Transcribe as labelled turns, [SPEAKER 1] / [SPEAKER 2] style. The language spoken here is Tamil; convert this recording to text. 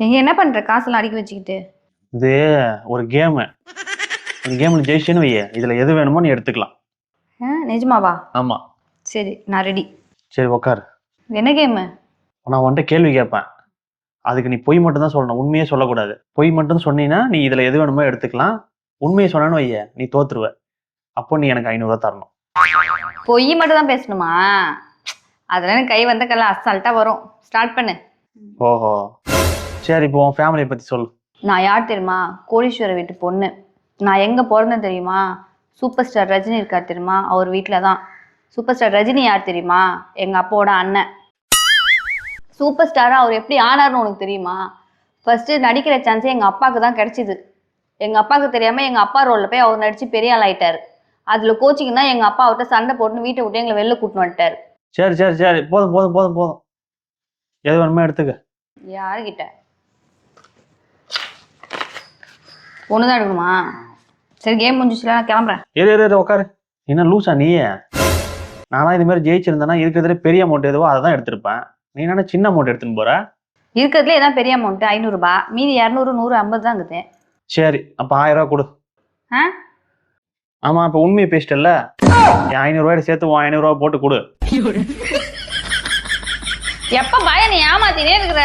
[SPEAKER 1] நீங்க என்ன பண்ற? காசெல்லாம் அடிக்க வச்சுக்கிட்டு.
[SPEAKER 2] இது ஒரு கேமு இந்த கேமில் ஜெயிச்சேன்னு வைய. இதில் எது வேணுமோ நீ எடுத்துக்கலாம்.
[SPEAKER 1] ஆ, நிஜமாவா?
[SPEAKER 2] ஆமாம்
[SPEAKER 1] சரி நான் ரெடி
[SPEAKER 2] சரி உக்காரு.
[SPEAKER 1] என்ன கேமு
[SPEAKER 2] நான் உன்கிட்ட கேள்வி கேட்பேன். அதுக்கு நீ பொய் மட்டும் தான் சொல்லணும். உண்மையே சொல்லக்கூடாது. பொய் மட்டும் சொன்னீங்கன்னா நீ இதில் எது வேணுமோ எடுத்துக்கலாம். உண்மையை சொன்னான்னு வைய நீ தோத்துருவ. அப்போ நீ எனக்கு ஐநூறுரூவா தரணும்.
[SPEAKER 1] பொய் மட்டும் தான் பேசணுமா? அதெல்லாம் எனக்கு கை வந்த கல்ல அசால்ட்டா வரும். ஸ்டார்ட் பண்ணு.
[SPEAKER 2] ஓஹோ. சரி இப்போ உன் ஃபேமிலியை பற்றி சொல்லு.
[SPEAKER 1] நான் யார் தெரியுமா? கோடீஸ்வர வீட்டு பொண்ணு. நான் எங்க பிறந்தேன் தெரியுமா? சூப்பர் ஸ்டார் ரஜினி இருக்கார் தெரியுமா? அவர் வீட்டில் தான். சூப்பர் ஸ்டார் ரஜினி யார் தெரியுமா? எங்க அப்பாவோட அண்ணன். சூப்பர் ஸ்டாரா அவர் எப்படி ஆனார்னு உனக்கு தெரியுமா? ஃபர்ஸ்ட் நடிக்கிற சான்ஸே எங்க அப்பாவுக்கு தான் கிடைச்சிது. எங்க அப்பாவுக்கு தெரியாம எங்க அப்பா ரோல்ல போய் அவர் நடிச்சு பெரிய ஆள் ஆயிட்டாரு. அதுல கோச்சிங் தான் எங்க அப்பா அவர்கிட்ட சண்டை போட்டு வீட்டை விட்டு எங்களை வெளில கூட்டின்னு வந்துட்டாரு.
[SPEAKER 2] சரி சரி சரி. போதும் போதும் போதும் போதும். எது வேணுமோ எடுத்துக்க.
[SPEAKER 1] யாருக்கிட்ட ஒண்ணுதான் எடுக்கணுமா? சரி கேம் முடிஞ்சிச்சுல நான் கிளம்புறேன்.
[SPEAKER 2] இரு, இரு உட்காரு என்ன லூசா நீயே நானா இது மாதிரி ஜெயிச்சிருந்தேன்னா இருக்கிறதுல பெரிய அமௌண்ட் எதுவோ அதை தான் எடுத்திருப்பேன். நீ என்ன சின்ன அமௌண்ட் எடுத்துன்னு போற?
[SPEAKER 1] இருக்கிறதுல இதான் பெரிய அமௌண்ட் ஐநூறுரூபா மீதி இரநூறு நூறு ஐம்பது தான் இருக்குது
[SPEAKER 2] சரி அப்போ ஆயிரம் ரூபா கொடு.
[SPEAKER 1] ஆ?
[SPEAKER 2] ஆமா இப்போ உண்மையை பேசிட்டல என் ஐநூறுரூவாயோட சேர்த்து உன் ஐநூறுரூவா போட்டு கொடு.
[SPEAKER 1] எப்ப பய நீ ஏமாத்தினே இருக்கிற?